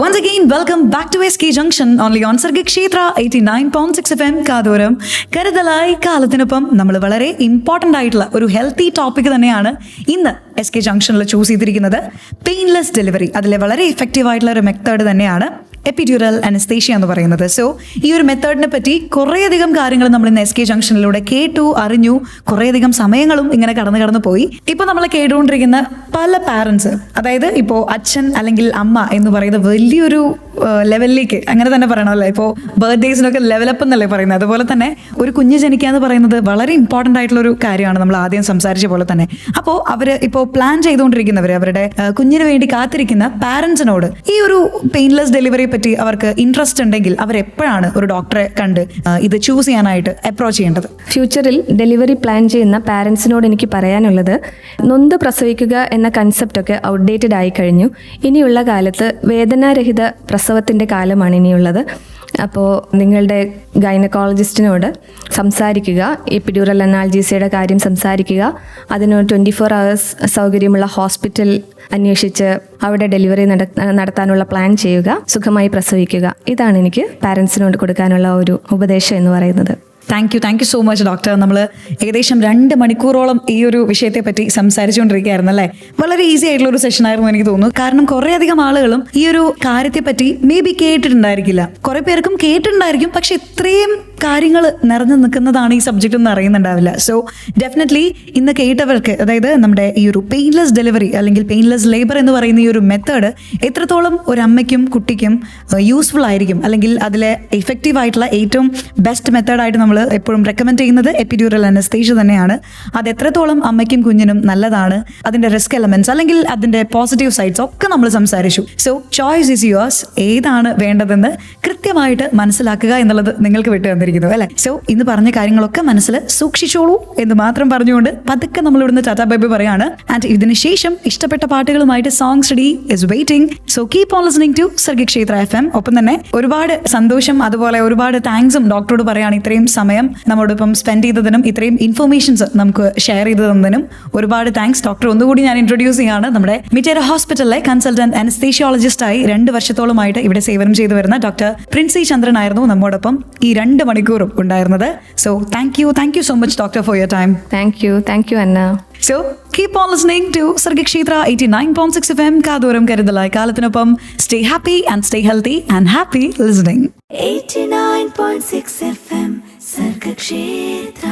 Once again, welcome back to SK Junction only on Sargakshetra eighty nine point six F M കാതോരം. കരുതലായി കാലത്തിനൊപ്പം നമ്മൾ വളരെ ഇമ്പോർട്ടന്റ് ആയിട്ടുള്ള ഒരു ഹെൽത്തി ടോപ്പിക് തന്നെയാണ് ഇന്ന് എസ് കെ ജംഗ്ഷനിൽ ചൂസ് ചെയ്തിരിക്കുന്നത്. പെയിൻലെസ് ഡെലിവറി അതിലെ വളരെ ഇഫക്റ്റീവ് ആയിട്ടുള്ള ഒരു മെത്തേഡ് തന്നെയാണ് എപ്പിഡ്യൂറൽ അനസ്തേഷ്യ എന്ന് പറയുന്നത്. സോ ഈ ഒരു മെത്തേഡിനെ പറ്റി കുറേയധികം കാര്യങ്ങൾ നമ്മൾ ഇന്ന് എസ് കെ ജംഗ്ഷനിലൂടെ കേട്ടു അറിഞ്ഞു. കുറേയധികം സമയങ്ങളും ഇങ്ങനെ കടന്നു കടന്നു പോയി. ഇപ്പോൾ നമ്മൾ കേട്ടുകൊണ്ടിരിക്കുന്ന പല പാരൻസ് അതായത് ഇപ്പോൾ അച്ഛൻ അല്ലെങ്കിൽ അമ്മ എന്ന് പറയുന്ന വലിയൊരു ലെവലിലേക്ക് അങ്ങനെ തന്നെ പറയണമല്ലേ? ഇപ്പോൾ ബർത്ത്ഡേസിനൊക്കെ ലെവലപ്പ് എന്നല്ലേ പറയുന്നത്. അതുപോലെ തന്നെ ഒരു കുഞ്ഞ് ജനിക്കുക എന്ന് പറയുന്നത് വളരെ ഇമ്പോർട്ടന്റ് ആയിട്ടുള്ള ഒരു കാര്യമാണ് നമ്മൾ ആദ്യം സംസാരിച്ച പോലെ തന്നെ. അപ്പോൾ അവർ ഇപ്പോൾ പ്ലാൻ ചെയ്തുകൊണ്ടിരിക്കുന്നവർ അവരുടെ കുഞ്ഞിന് വേണ്ടി കാത്തിരിക്കുന്ന പാരൻസിനോട് ഈ ഒരു പെയിൻലെസ് ഡെലിവറിയെ പറ്റി അവർക്ക് ഇൻട്രസ്റ്റ് ഉണ്ടെങ്കിൽ അവർ എപ്പോഴാണ് ഒരു ഡോക്ടറെ കണ്ട് ഇത് ചൂസ് ചെയ്യാനായിട്ട് അപ്രോച്ച് ചെയ്യേണ്ടത്? ഫ്യൂച്ചറിൽ ഡെലിവറി പ്ലാൻ ചെയ്യുന്ന പാരൻസിനോട് എനിക്ക് പറയാനുള്ളത് നൊന്ത് പ്രസവിക്കുക എന്ന കൺസെപ്റ്റ് ഒക്കെ ഔട്ട്ഡേറ്റഡ് ആയി കഴിഞ്ഞു. ഇനിയുള്ള കാലത്ത് വേദനാരഹിത പ്രസവത്തിന്റെ കാലമാണ് ഇനിയുള്ളത്. അപ്പോൾ നിങ്ങളുടെ ഗൈനക്കോളജിസ്റ്റിനോട് സംസാരിക്കുക എപ്പിഡ്യൂറൽ അനാൾജീസിയുടെ കാര്യം സംസാരിക്കുക അതിന് ട്വന്റി ഫോർ അവേഴ്സ് സൗകര്യമുള്ള ഹോസ്പിറ്റൽ അന്വേഷിച്ച് അവിടെ ഡെലിവറി നട- നടത്താനുള്ള പ്ലാൻ ചെയ്യുക സുഖമായി പ്രസവിക്കുക. ഇതാണ് എനിക്ക് പാരൻസിനോട് കൊടുക്കാനുള്ള ഒരു ഉപദേശം എന്ന് പറയുന്നത്. Thank you thank you so much doctor നമ്മൾ ഏകദേശം രണ്ട് മണിക്കൂറോളം ഈ ഒരു വിഷയത്തെ പറ്റി സംസാരിച്ചുകൊണ്ടിരിക്കുകയായിരുന്നു അല്ലേ? വളരെ ഈസി ആയിട്ടുള്ള ഒരു സെഷൻ ആയിരുന്നു എനിക്ക് തോന്നുന്നു. കാരണം കുറേ അധികം ആളുകളും ഈ ഒരു കാര്യത്തെ പറ്റി മേ ബി കേട്ടിട്ടുണ്ടായിരിക്കില്ല. കുറെ പേർക്കും കേട്ടിട്ടുണ്ടായിരിക്കും പക്ഷെ ഇത്രയും കാര്യങ്ങൾ നിറഞ്ഞു നിൽക്കുന്നതാണ് ഈ സബ്ജക്റ്റ് എന്ന് അറിയുന്നുണ്ടാവില്ല. സോ ഡെഫിനറ്റ്ലി ഇന്ന് കേട്ടവർക്ക് അതായത് നമ്മുടെ ഈ ഒരു പെയിൻലെസ് ഡെലിവറി അല്ലെങ്കിൽ പെയിൻലെസ് ലേബർ എന്ന് പറയുന്ന ഈ ഒരു മെത്തേഡ് എത്രത്തോളം ഒരു അമ്മയ്ക്കും കുട്ടിക്കും യൂസ്ഫുൾ ആയിരിക്കും? അല്ലെങ്കിൽ അതിലെ എഫക്റ്റീവ് ആയിട്ടുള്ള ഏറ്റവും ബെസ്റ്റ് മെത്തേഡായിട്ട് നമ്മൾ എപ്പോഴും റെക്കമെൻഡ് ചെയ്യുന്നത് എപ്പിഡ്യൂറൽ അനസ്തേഷ്യ തന്നെയാണ്. അത് എത്രത്തോളം അമ്മയ്ക്കും കുഞ്ഞിനും നല്ലതാണ് അതിന്റെ റിസ്ക് എലമെന്റ്സ് അല്ലെങ്കിൽ അതിന്റെ പോസിറ്റീവ് സൈഡ്സ് ഒക്കെ നമ്മൾ സംസാരിച്ചു. സോ ചോയ്സ് ഇസ് യുവേഴ്സ് ഏതാണ് വേണ്ടതെന്ന് കൃത്യമായിട്ട് മനസ്സിലാക്കുക എന്നുള്ളത് നിങ്ങൾക്ക് വിട്ടു തന്നിരിക്കുന്നു അല്ലേ? സോ ഇന്ന് പറഞ്ഞ കാര്യങ്ങളൊക്കെ മനസ്സിൽ സൂക്ഷിച്ചോളൂ എന്ന് മാത്രം പറഞ്ഞുകൊണ്ട് പതുക്കെ നമ്മൾ ഇവിടുന്ന് ടാറ്റാ ബേബി പറയാണ്. ആൻഡ് ഇതിന് ശേഷം ഇഷ്ടപ്പെട്ട പാട്ടുകളുമായിട്ട് song study is waiting so keep on listening to Sargakshetra F M ഒപ്പം തന്നെ ഒരുപാട് സന്തോഷം അതുപോലെ ഒരുപാട് താങ്ക്സും ഡോക്ടറോട് പറയാണ്. ഇത്രയും സമയം സമയം നമ്മോടൊപ്പം സ്പെൻഡ് ചെയ്തതിനും ഇത്രയും ഇൻഫർമേഷൻസ് നമുക്ക് ഷെയർ ചെയ്തു തന്നതിനും ഒരുപാട് താങ്ക്സ് ഡോക്ടർ ഒന്നുകൂടി ഞാൻ ഇൻട്രൊഡ്യൂസ് ചെയ്യാണ്. നമ്മുടെ മിറ്റേര ഹോസ്പിറ്റലിലെ കൺസൾട്ടന്റ് അനസ്തേഷ്യോളജിസ്റ്റായി രണ്ട് വർഷത്തോളമായിട്ട് ഇവിടെ സേവനം ചെയ്തു വരുന്ന ഡോക്ടർ പ്രിൻസി ചന്ദ്രൻ ആയിരുന്നു നമ്മോടൊപ്പം ഈ രണ്ട് മണിക്കൂറും ഉണ്ടായിരുന്നത്. So thank you thank you so much doctor for your time thank you thank you Anna so keep on listening to Sargakshetra eighty nine point six F M കാതോരം കരുതലായ കാലത്തിനൊപ്പം. Stay happy and stay healthy and happy listening 89.6 FM Sargakshetra